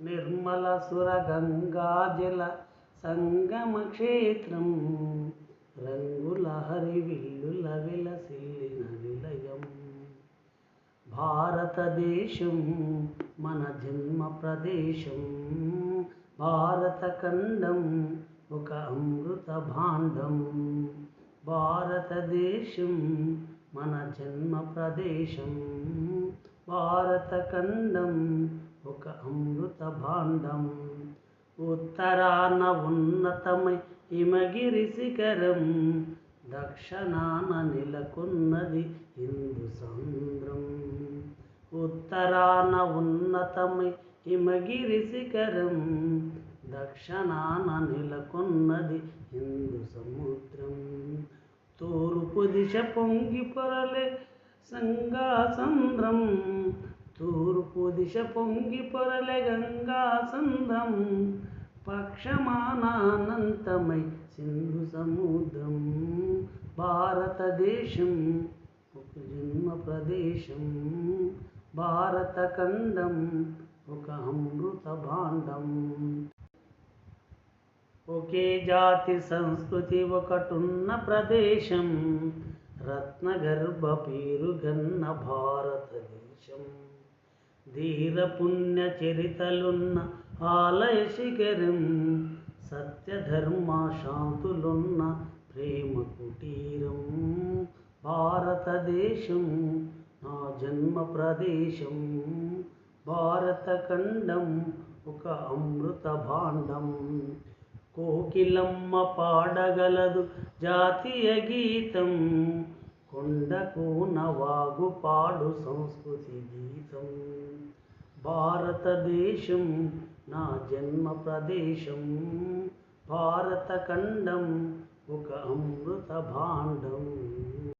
నిర్మల సుర గంగా జల సంగమ క్షేత్రం రంగుల హరివిల్లుల విలసిల్లిన నిలయం. భారతదేశం మన జన్మ ప్రదేశం. భారతఖండం ఒక అమృత భాండం. భారతదేశం మన జన్మ ప్రదేశం. భారతఖండం ఒక అమృత భాండం. ఉత్తరాన ఉన్నతమై హిమగిరి శిఖరం. దక్షిణాన నెలకొన్నది హిందూ సముద్రం ఉత్తరాన ఉన్నతమై హిమగిరి శిఖరం. దక్షిణాన నెలకొన్నది హిందూ సముద్రం. తూర్పు దిశ పొంగి పొరలే సంగా సంద్రం తూర్పు దిశ పొంగి పొరలె గంగా సంధం పక్షమానానంతమై సింధు సముద్రం భారతదేశం ఒక జన్మ ప్రదేశం భారత ఖండం ఒక అమృత భాండం. ఒకే జాతి సంస్కృతి ఒకటున్న ప్రదేశం రత్నగర్భ పేరుగన్న భారతదేశం. ధీర పుణ్య చరితలున్న ఆలయ శిఖరం సత్యధర్మ శాంతులున్న ప్రేమ కుటీరం భారతదేశం నా జన్మ ప్రదేశం భారత ఖండం ఒక అమృత భాండం. కోకిలమ్మ పాడగలదు జాతీయ గీతం కొండకు నవాగు పాడు సంస్కృతి గీతం. భారతదేశం నా జన్మ ప్రదేశం. భారతఖండం ఒక అమృత భాండం.